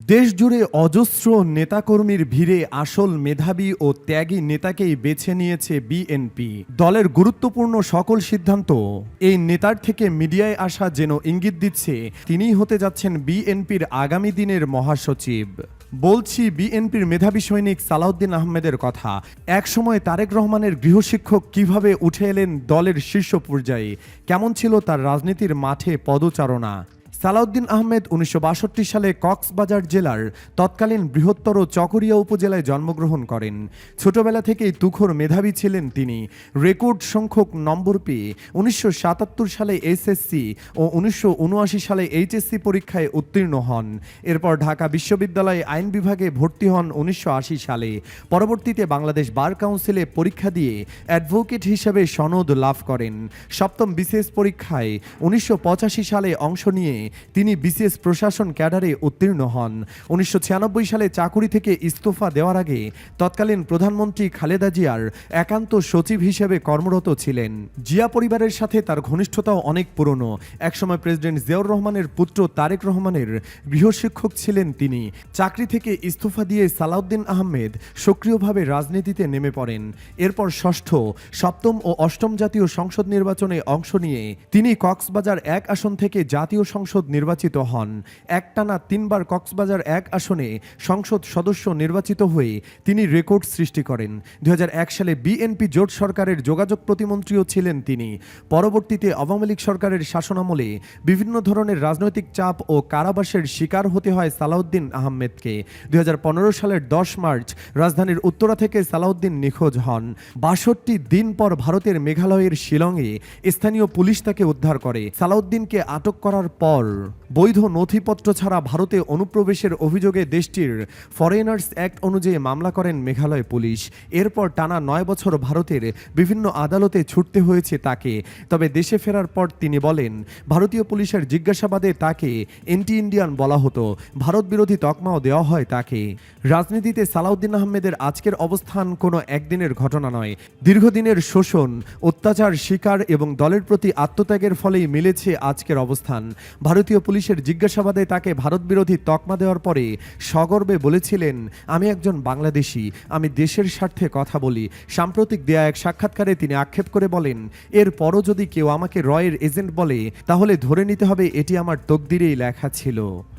দেশ জুড়ে অজস্র নেতাকর্মীর ভিড়ে আসল মেধাবী ও ত্যাগী নেতাকেই বেছে নিয়েছে বিএনপি। দলের গুরুত্বপূর্ণ সকল সিদ্ধান্ত। এই নেতার থেকে মিডিয়ায় আসা যেন ইঙ্গিত দিচ্ছে, তিনিই হতে যাচ্ছেন বিএনপির আগামী দিনের মহাসচিব। বলছি, বিএনপির মেধাবী সৈনিক সালাউদ্দিন আহমেদের কথা। একসময় তারেক রহমানের গৃহশিক্ষক কীভাবে উঠে এলেন দলের শীর্ষ পর্যায়ে? কেমন ছিল তার রাজনীতির মাঠে পদচারণা? সালাউদ্দিন আহমেদ উনিশশো বাষট্টি সালে কক্সবাজার জেলার তৎকালীন বৃহত্তর চকরিয়া উপজেলায় জন্মগ্রহণ করেন। ছোটবেলা থেকেই তুখোর মেধাবী ছিলেন তিনি। রেকর্ড সংখ্যক নম্বর পেয়ে উনিশশো সাতাত্তর সালে এসএসসি ও উনিশশো উনআশি সালে এইচএসসি পরীক্ষায় উত্তীর্ণ হন। এরপর ঢাকা বিশ্ববিদ্যালয়ে আইন বিভাগে ভর্তি হন উনিশশো আশি সালে। পরবর্তীতে বাংলাদেশ বার কাউন্সিলে পরীক্ষা দিয়ে অ্যাডভোকেট হিসেবে সনদ লাভ করেন। সপ্তম বিশেষ পরীক্ষায় উনিশশো পঁচাশি সালে অংশ নিয়ে তিনি বিসিএস প্রশাসন ক্যাডারে উত্তীর্ণ হন। উনিশশো ছিয়ানব্বই সালে চাকুরি থেকে ইস্তফা দেওয়ার আগে তৎকালীন প্রধানমন্ত্রী খালেদা জিয়ার একান্ত সচিব হিসেবে কর্মরত ছিলেন। জিয়া পরিবারের সাথে তার ঘনিষ্ঠতাও অনেক পুরনো। একসময় প্রেসিডেন্ট জিয়াউর রহমানের পুত্র তারেক রহমানের গৃহশিক্ষক ছিলেন তিনি। চাকরি থেকে ইস্তফা দিয়ে সালাউদ্দিন আহমেদ সক্রিয়ভাবে রাজনীতিতে নেমে পড়েন। এরপর ষষ্ঠ, সপ্তম ও অষ্টম জাতীয় সংসদ নির্বাচনে অংশ নিয়ে তিনি কক্সবাজার এক আসন থেকে জাতীয় সংসদ নির্বাচিত হন। একটানা তিনবার কক্সবাজার এক আসনে সংসদ সদস্য নির্বাচিত হয়ে তিনি রেকর্ড সৃষ্টি করেন। দু হাজার এক সালে বিএনপি জোট সরকারের যোগাযোগ প্রতিমন্ত্রীও ছিলেন তিনি। পরবর্তীতে আওয়ামী লীগ সরকারের শাসনামলে বিভিন্ন ধরনের রাজনৈতিক চাপ ও কারাবাসের শিকার হতে হয় সালাউদ্দিন আহমেদকে। দুই হাজার পনেরো সালের দশ মার্চ রাজধানীর উত্তরা থেকে সালাউদ্দিন নিখোঁজ হন। বাষট্টি দিন পর ভারতের মেঘালয়ের শিলংয়ে স্থানীয় পুলিশ তাকে উদ্ধার করে। সালাউদ্দিনকে আটক করার পর বৈধ নথিপত্র ছাড়া ভারতে অনুপ্রবেশের অভিযোগে দেশটির ফরেনার্স অ্যাক্ট অনুযায়ী মামলা করেন মেঘালয় পুলিশ। এরপর টানা নয় বছর ভারতের বিভিন্ন আদালতে ছুটতে হয়েছে তাকে। তবে দেশে ফেরার পর তিনি বলেন, ভারতীয় পুলিশের জিজ্ঞাসাবাদে তাকে এন্টি ইন্ডিয়ান বলা হতো। ভারত বিরোধী তকমাও দেওয়া হয় তাকে। রাজনীতিতে সালাউদ্দিন আহমেদের আজকের অবস্থান কোনো একদিনের ঘটনা নয়। দীর্ঘদিনের শোষণ, অত্যাচার, শিকার এবং দলের প্রতি আত্মত্যাগের ফলেই মিলেছে আজকের অবস্থান। ভারতীয় পুলিশের জিজ্ঞাসাবাদে তাকে ভারত বিরোধী তকমা দেওয়ার পরে সগর্বে বলেছিলেন, আমি একজন বাংলাদেশি, আমি দেশের স্বার্থে কথা বলি। সাম্প্রতিক দেয়া এক সাক্ষাৎকারে তিনি আক্ষেপ করে বলেন, এর পরও যদি কেউ আমাকে রয়ের এজেন্ট বলে, তাহলে ধরে নিতে হবে এটি আমার তকদিরেই লেখা ছিল।